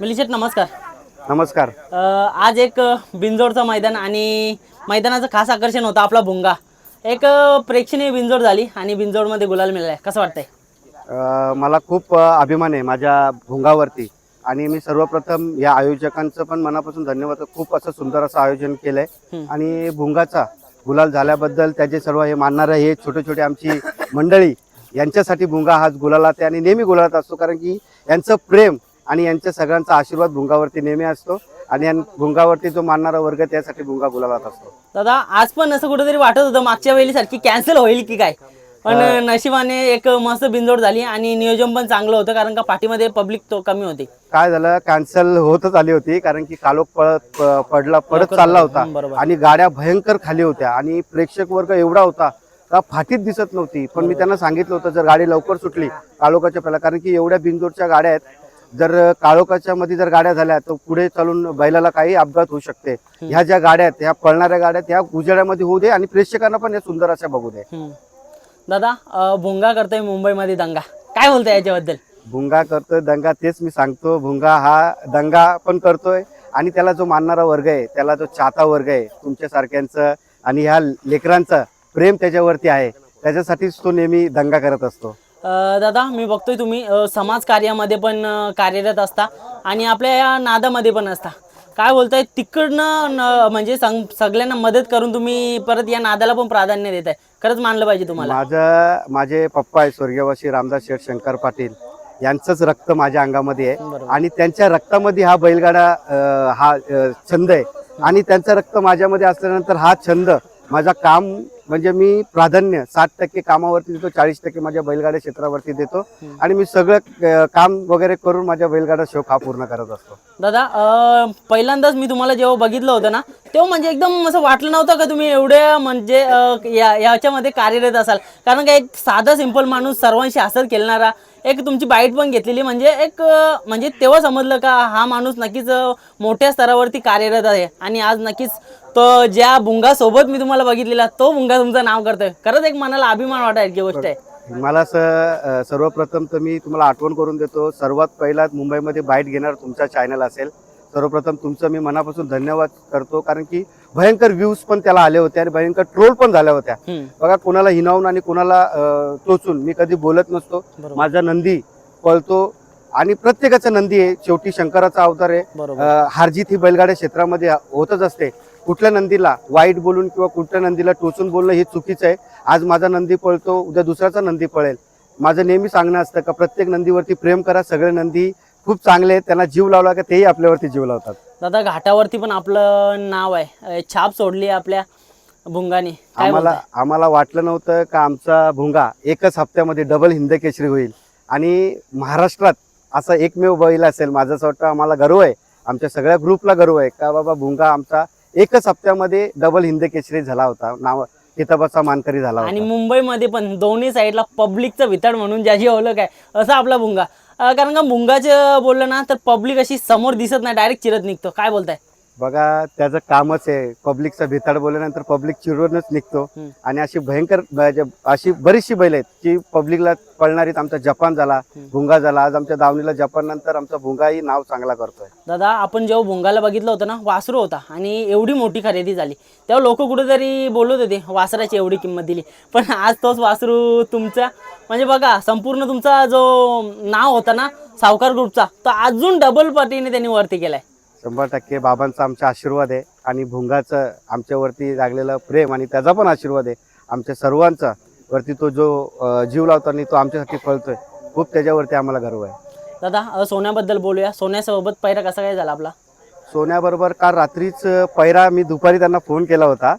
मिलिशेट नमस्कार. नमस्कार. अ, आज एक बिंजोडचं मैदान आणि मैदानाचं खास आकर्षण होतं आपला भुंगा. एक अ, प्रेक्षणीय बिंजोड झाली आणि बिंजोडमध्ये गुलाल मिळालाय. कसं वाटतंय? अ, मला खूप अ, अभिमान आहे माझ्या भुंगावरती. आणि मी सर्वप्रथम या आयोजकांचं पण मनापासून धन्यवाद. खूप असं सुंदर असं आयोजन केलंय. हम्म. आणि भुंगाचा गुलाल झाल्याबद्दल त्याचे सर्व हे मानणारे हे छोटे छोटे आमची मंडळी यांच्यासाठी भुंगा हाच गुलालात आहे. आणि नेहमी गुलालात असतो. कारण की यांचं प्रेम आणि यांच्या सगळ्यांचा आशीर्वाद भुंगावरती नेहमी असतो आणि भुंगावरती जो मानणारा वर्ग त्यासाठी भुंगा गुलालात असतो. दादा आज पण असं कुठेतरी वाटत होतं मागच्या वेळी सारखी कॅन्सल होईल की काय? पण नशिबाने एक मस्त बिंजोड झाली आणि नियोजन पण चांगलं होतं कारण का पाठीमध्ये पब्लिक तो कमी होती. काय झालं कॅन्सल होतच आली होती कारण की कालोख पळत पडला पडत चालला होता. आणि गाड्या भयंकर खाली होत्या आणि प्रेक्षक वर्ग एवढा होता का फाटीत दिसत नव्हती. पण मी त्यांना सांगितलं होतं जर गाडी लवकर सुटली काळोखाच्या पहिला कारण की एवढ्या बिंदूरच्या गाड्या आहेत जर काळोखाच्या मध्ये जर गाड्या झाल्या तर पुढे चालून बैलाला काही अपघात होऊ शकते. ह्या ज्या गाड्या आहेत ह्या पळणाऱ्या गाड्या आहेत ह्या उजेड्यामध्ये होऊ दे आणि प्रेक्षकांना पण या सुंदर अशा बघू दे. दादा भुंगा करतोय मुंबईमध्ये दंगा. काय बोलताय याच्याबद्दल? भुंगा करतोय दंगा तेच मी सांगतो. भुंगा हा दंगा पण करतोय आणि त्याला जो मानणारा वर्ग आहे त्याला जो चाहता वर्ग आहे तुमच्यासारख्यांचं आणि ह्या लेकरांचं प्रेम त्याच्यावरती आहे. त्याच्यासाठीच तो नेहमी दंगा करत असतो. दादा मी बघतोय तुम्ही समाज कार्यामध्ये पण कार्यरत असता आणि आपल्या या नादामध्ये पण असता. काय बोलताय? तिकडनं म्हणजे सगळ्यांना मदत करून तुम्ही परत या नादाला पण प्राधान्य देत आहे खरंच मानलं पाहिजे तुम्हाला. माझं माझे पप्पा आहे स्वर्गीयवासी रामदास शेठ शंकर पाटील. यांचंच रक्त माझ्या अंगामध्ये आहे. आणि त्यांच्या रक्तामध्ये हा बैलगाडा हा छंद आहे. आणि त्यांचं रक्त माझ्यामध्ये असल्यानंतर हा छंद माझा काम म्हणजे मी प्राधान्य साठ टक्के कामावरती देतो चाळीस टक्के माझ्या बैलगाड्या क्षेत्रावरती देतो आणि मी सगळं काम वगैरे करून माझ्या बैलगाडा शौक हा पूर्ण करत असतो. दादा पहिल्यांदाच मी तुम्हाला जेव्हा बघितलं होतं ना तेव्हा म्हणजे एकदम असं वाटलं नव्हतं का तुम्ही एवढे म्हणजे याच्यामध्ये कार्यरत असाल? कारण का एक साधा सिंपल माणूस सर्वांशी हसत खेळणारा एक तुमची बाईट पण घेतलेली. म्हणजे एक म्हणजे तेव्हा समजलं का हा माणूस नक्कीच मोठ्या स्तरावरती कार्यरत आहे. आणि आज नक्कीच तो ज्या भुंगासोबत मी तुम्हाला बघितलेला तो भुंगा तुमचं नाव करतोय. खरंच एक मनाला अभिमान वाटायची गोष्ट आहे. मला असं सर्वप्रथम तर मी तुम्हाला आठवण करून देतो सर्वात पहिला मुंबईमध्ये बाईट घेणार तुमचा चॅनल असेल. सर्वप्रथम तुमचं मी मनापासून धन्यवाद करतो कारण की भयंकर व्ह्यूज पण त्याला आले होते आणि भयंकर ट्रोल पण झाल्या होत्या. बघा कोणाला हिनावून आणि कोणाला टोचून मी कधी बोलत नसतो. माझा नंदी पळतो आणि प्रत्येकाचा नंदी आहे. शेवटी शंकराचा अवतार आहे. हारजीत ही बैलगाड्या क्षेत्रामध्ये होतच असते. कुठल्या नंदीला वाईट बोलून किंवा कुठल्या नंदीला टोचून बोलणं हे चुकीचं आहे. आज माझा नंदी पळतो उद्या दुसऱ्याचा नंदी पळेल. माझं नेहमी सांगणं असतं का प्रत्येक नंदीवरती प्रेम करा. सगळे नंदी खूप चांगले आहेत. त्यांना जीव लावला का तेही आपल्यावरती जीव लावतात. दादा घाटावरती पण आपलं नाव आहे. छाप सोडली आपल्या भुंगाने. आम्हाला? आम्हाला वाटलं नव्हतं का आमचा भुंगा एकच हप्त्यामध्ये डबल हिंद केसरी होईल. आणि महाराष्ट्रात असा एकमेव बैल असेल माझं असं वाटतं आम्हाला गर्व आहे. आमच्या सगळ्या ग्रुपला गर्व आहे का बाबा भुंगा आमचा एकच हप्त्यामध्ये डबल हिंद केसरी झाला होता. नाव किताबाचा मानकरी झाला आणि मुंबईमध्ये पण दोन्ही साईडला पब्लिकचं वितड म्हणून ज्याची ओळख आहे असा आपला भुंगा. कारण का मुंगाचं बोललं ना तर पब्लिक अशी समोर दिसत नाही डायरेक्ट चिरत निघतो. काय बोलताय? बघा त्याचं कामच आहे. पब्लिकचा भिताड बोलल्यानंतर पब्लिक चिडूनच निघतो. आणि अशी भयंकर म्हणजे अशी बरीचशी बैल आहेत की पब्लिकला पळणारीत आमचा जपान झाला. भुंगा झाला. आज आमच्या दावणीला जपान नंतर आमचा भुंगाही नाव चांगला करतोय. दादा आपण जेव्हा भुंगाला बघितलं होतं ना वासरू होता आणि एवढी मोठी खरेदी झाली. तेव्हा लोक कुठेतरी बोलत होते वासराची एवढी किंमत दिली. पण आज तोच वासरू तुमचा म्हणजे बघा संपूर्ण तुमचा जो नाव होता ना सावकार ग्रुपचा तो अजून डबल पटीने त्यांनी वरती केलाय. शंभर टक्के बाबांचा आमचा आशीर्वाद आहे आणि भुंगाचं आमच्यावरती लागलेलं प्रेम आणि त्याचा पण आशीर्वाद आहे. आमच्या सर्वांचा वरती तो जो जीव लावतो आणि तो आमच्यासाठी पळतोय खूप त्याच्यावरती आम्हाला गर्व आहे. दादा सोन्याबद्दल बोलूया. सोन्यासोबत पैरा कसा काय झाला आपला? सोन्याबरोबर काल रात्रीच पहिरा मी दुपारी त्यांना फोन केला होता.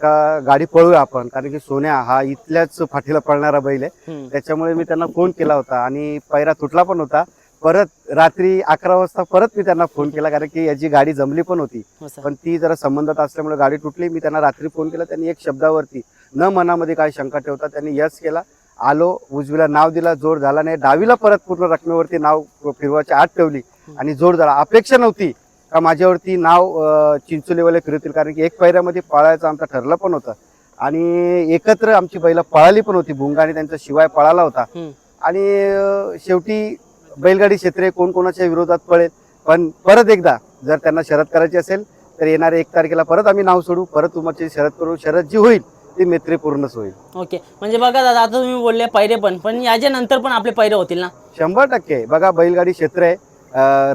का गाडी पळूया आपण कारण की सोन्या हा इथल्याच फाटीला पळणारा बैल आहे. त्याच्यामुळे मी त्यांना फोन केला होता आणि पैरा तुटला पण होता. परत रात्री अकरा वाजता परत मी त्यांना फोन केला कारण की याची गाडी जमली पण होती. असं. पण ती जरा संबंधात असल्यामुळे गाडी तुटली. मी त्यांना रात्री फोन केला त्यांनी एक शब्दावरती न मनामध्ये काय शंका ठेवता त्यांनी यस केला. आलो उजवीला नाव दिला जोड झाला नाही. डावीला परत पूर्ण रकमेवरती नाव फिरवायची आत ठेवली आणि जोड झाला. अपेक्षा नव्हती का माझ्यावरती नाव अं, चिंचोलीवाले फिरवतील? कारण की एक पैऱ्यामध्ये पळायचं आमचं ठरलं पण होतं. आणि एकत्र आमची बैला पळाली पण होती. भुंगा आणि त्यांचा शिवाय पळाला होता. हम्म. आणि अं, शेवटी बैलगाडी क्षेत्रे कोण कोणाच्या विरोधात पळेल. पण परत एकदा जर त्यांना शरद करायची असेल तर येणाऱ्या एक तारखेला परत आम्ही नाव सोडू परत तुमची शरद करू. शरद जी होईल ती मैत्रीपूर्णच होईल. ओके. म्हणजे बघा दादा आता तुम्ही बोलले पैरे पण पण याच्या नंतर पण आपले पैरे होतील ना? शंभर टक्के. बघा बैलगाडी क्षेत्र आहे.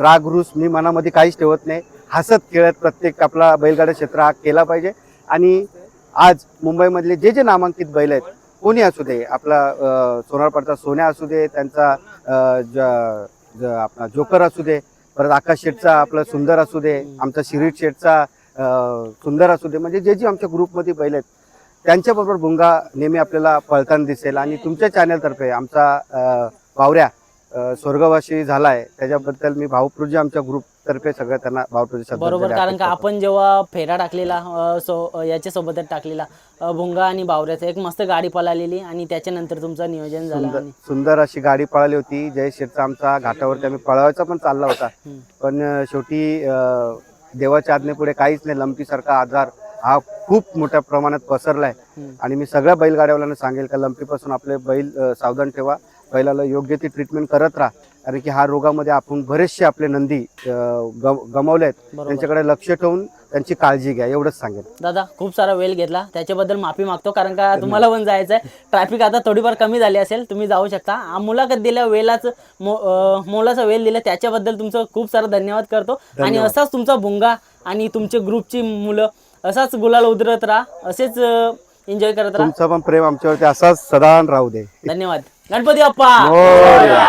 राग रुस मी मनामध्ये काहीच ठेवत नाही. हसत खेळत प्रत्येक आपला बैलगाडी क्षेत्र हा केला पाहिजे. आणि आज मुंबईमधले जे जे नामांकित बैल आहेत कोणी असू दे आपला अं, सोनारपाडचा सोन्या असू दे त्यांचा ज- आपला जोकर असू दे परत आकाश शेठचा आपला सुंदर असू दे आमचा शिरीट शेठचा सुंदर असू दे म्हणजे जे जे आमच्या ग्रुपमध्ये बैल आहेत त्यांच्याबरोबर भुंगा नेहमी आपल्याला पळताना दिसेल आणि तुमच्या चॅनलतर्फे आमचा वावऱ्या बावऱ्या झाला स्वर्गवासी झालाय त्याच्याबद्दल मी भावपूर्जी आमच्या ग्रुप तर्फे सगळं त्यांना श्रद्धांजली बरोबर कारण का. आपण जेव्हा फेरा टाकलेला अ, सो अ, याच्यासोबतच टाकलेला अ, भुंगा आणि बावऱ्याचा एक मस्त गाडी पळालेली आणि त्याच्यानंतर तुमचं नियोजन झालं सुंदर आणि सुंदर अशी गाडी पळाली होती जय शेठचा आमचा घाटावरती आम्ही पळवायचा पण चालला होता हम्म. पण अं, शेवटी अं, देवाच्या आज्ञेपुढे काहीच नाही लंपीसारखा आजार हा खूप मोठ्या प्रमाणात पसरलाय हम्म. आणि मी सगळ्या बैलगाड्यावाल्यांना सांगेल का लंपीपासून आपले बैल अं, सावधान ठेवा बैलाला योग्य ती ट्रीटमेंट करत राहा. कारण की हा रोगामध्ये आपण बरेचसे आपले नंदी गमावले आहेत. त्यांच्याकडे लक्ष ठेवून त्यांची काळजी घ्या एवढंच सांगेल दादा खूप सारा वेळ घेतला. त्याच्याबद्दल माफी मागतो कारण का तुम्हाला पण जायचं आहे ट्रॅफिक आता थोडीफार कमी झाली असेल तुम्ही जाऊ शकता. मुलाखत दिल्या वेळाच मोलाचा वेळ दिला त्याच्याबद्दल तुमचं खूप सारा धन्यवाद करतो. आणि. असाच तुमचा भुंगा आणि तुमच्या ग्रुपची मुलं असाच गुलाल उतरत राहा असेच एन्जॉय करत राहा. तुमचं पण प्रेम आमच्यावरती असाच सदा राहू दे. धन्यवाद. गणपती बाप्पा मोरया.